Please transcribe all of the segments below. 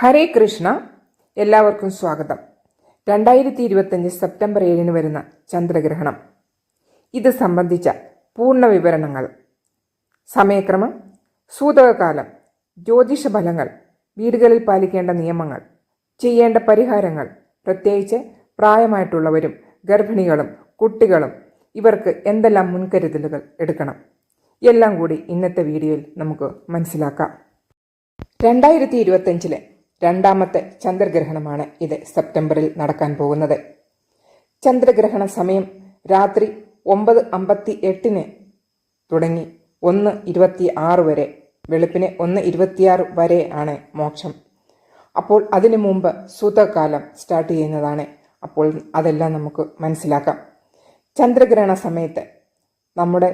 ഹരേ കൃഷ്ണ. എല്ലാവർക്കും സ്വാഗതം. രണ്ടായിരത്തി ഇരുപത്തഞ്ച് സെപ്റ്റംബർ ഏഴിന് വരുന്ന ചന്ദ്രഗ്രഹണം. ഇത് സംബന്ധിച്ച പൂർണ വിവരണങ്ങൾ. സമയക്രമം സൂതകകാലം ജ്യോതിഷ ഫലങ്ങൾ വീടുകളിൽ പാലിക്കേണ്ട നിയമങ്ങൾ ചെയ്യേണ്ട പരിഹാരങ്ങൾ പ്രത്യേകിച്ച് പ്രായമായിട്ടുള്ളവരും ഗർഭിണികളും കുട്ടികളും ഇവർക്ക് എന്തെല്ലാം മുൻകരുതലുകൾ എടുക്കണം? എല്ലാം കൂടി ഇന്നത്തെ വീഡിയോയിൽ നമുക്ക് മനസ്സിലാക്കാം. രണ്ടായിരത്തി ഇരുപത്തഞ്ചിലെ രണ്ടാമത്തെ ചന്ദ്രഗ്രഹണമാണ് ഇത് സെപ്റ്റംബറിൽ നടക്കാൻ പോകുന്നത്. ചന്ദ്രഗ്രഹണ സമയം രാത്രി ഒമ്പത് അമ്പത്തി എട്ടിന് തുടങ്ങി ഒന്ന് ഇരുപത്തി ആറ് വരെ വെളുപ്പിന് ഒന്ന് ഇരുപത്തിയാറ് വരെ ആണ് മോക്ഷം. അപ്പോൾ അതിനു മുമ്പ് സൂതകാലം സ്റ്റാർട്ട് ചെയ്യുന്നതാണ്. അപ്പോൾ അതെല്ലാം നമുക്ക് മനസ്സിലാക്കാം. ചന്ദ്രഗ്രഹണ സമയത്ത് നമ്മുടെ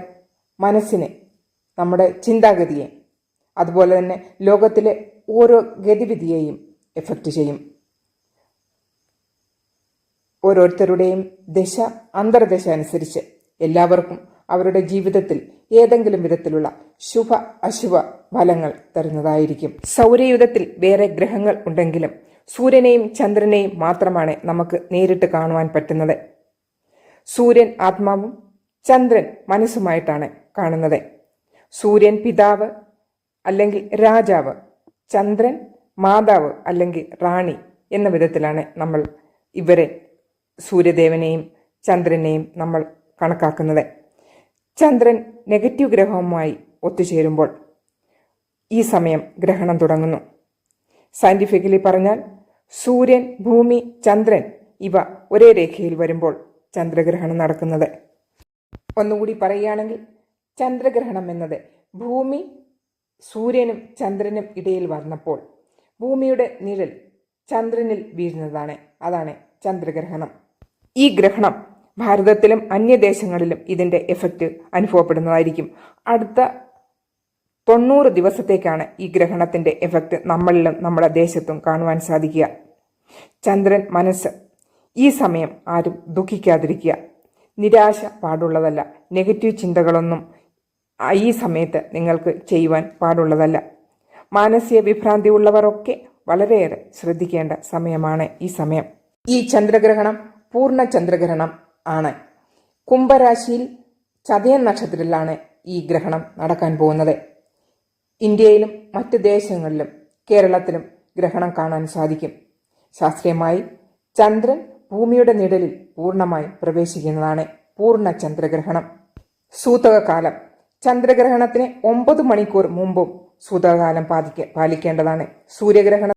മനസ്സിനെ നമ്മുടെ ചിന്താഗതിയെ അതുപോലെ തന്നെ ലോകത്തിലെ ഓരോ ഗതിവിധിയെയും എഫക്റ്റ് ചെയ്യും. ഓരോരുത്തരുടെയും ദശ അന്തർദശ അനുസരിച്ച് എല്ലാവർക്കും അവരുടെ ജീവിതത്തിൽ ഏതെങ്കിലും വിധത്തിലുള്ള ശുഭ അശുഭ ഫലങ്ങൾ തരുന്നതായിരിക്കും. സൗരയുധത്തിൽ വേറെ ഗ്രഹങ്ങൾ ഉണ്ടെങ്കിലും സൂര്യനെയും ചന്ദ്രനെയും മാത്രമാണ് നമുക്ക് നേരിട്ട് കാണുവാൻ പറ്റുന്നത്. സൂര്യൻ ആത്മാവും ചന്ദ്രൻ മനസ്സുമായിട്ടാണ് കാണുന്നത്. സൂര്യൻ പിതാവ് അല്ലെങ്കിൽ രാജാവ് ചന്ദ്രൻ മാതാവ് അല്ലെങ്കിൽ റാണി എന്ന വിധത്തിലാണ് നമ്മൾ ഇവരെ സൂര്യദേവനെയും ചന്ദ്രനെയും നമ്മൾ കണക്കാക്കുന്നത്. ചന്ദ്രൻ നെഗറ്റീവ് ഗ്രഹവുമായി ഒത്തുചേരുമ്പോൾ ഈ സമയം ഗ്രഹണം തുടങ്ങുന്നു. സയന്റിഫിക്കലി പറഞ്ഞാൽ സൂര്യൻ ഭൂമി ചന്ദ്രൻ ഇവ ഒരേ രേഖയിൽ വരുമ്പോൾ ചന്ദ്രഗ്രഹണം നടക്കുന്നത്. ഒന്നുകൂടി പറയുകയാണെങ്കിൽ ചന്ദ്രഗ്രഹണം എന്നത് ഭൂമി സൂര്യനും ചന്ദ്രനും ഇടയിൽ വന്നപ്പോൾ ഭൂമിയുടെ നിഴൽ ചന്ദ്രനിൽ വീഴുന്നതാണ്. അതാണ് ചന്ദ്രഗ്രഹണം. ഈ ഗ്രഹണം ഭാരതത്തിലും അന്യദേശങ്ങളിലും ഇതിന്റെ എഫക്റ്റ് അനുഭവപ്പെടുന്നതായിരിക്കും. അടുത്ത തൊണ്ണൂറ് ദിവസത്തേക്കാണ് ഈ ഗ്രഹണത്തിന്റെ എഫക്റ്റ് നമ്മളിലും നമ്മുടെ ദേശത്തും കാണുവാൻ സാധിക്കുക. ചന്ദ്രൻ മനസ്സ് ഈ സമയം ആരും ദുഃഖിക്കാതിരിക്കുക. നിരാശ പാടുള്ളതല്ല. നെഗറ്റീവ് ചിന്തകളൊന്നും ഈ സമയത്ത് നിങ്ങൾക്ക് ചെയ്യുവാൻ പാടുള്ളതല്ല. മാനസിക വിഭ്രാന്തി ഉള്ളവരൊക്കെ വളരെയേറെ ശ്രദ്ധിക്കേണ്ട സമയമാണ് ഈ സമയം. ഈ ചന്ദ്രഗ്രഹണം പൂർണ ചന്ദ്രഗ്രഹണം ആണ്. കുംഭരാശിയിൽ ചതയൻ നക്ഷത്രത്തിലാണ് ഈ ഗ്രഹണം നടക്കാൻ പോകുന്നത്. ഇന്ത്യയിലും മറ്റ് ദേശങ്ങളിലും കേരളത്തിലും ഗ്രഹണം കാണാൻ സാധിക്കും. ശാസ്ത്രീയമായി ചന്ദ്രൻ ഭൂമിയുടെ നിഴലിൽ പൂർണമായി പ്രവേശിക്കുന്നതാണ് പൂർണ ചന്ദ്രഗ്രഹണം. സൂതകകാലം ചന്ദ്രഗ്രഹണത്തിന് ഒമ്പത് മണിക്കൂർ മുമ്പും സൂതകാലം പാലിക്ക പാലിക്കേണ്ടതാണ്. സൂര്യഗ്രഹണം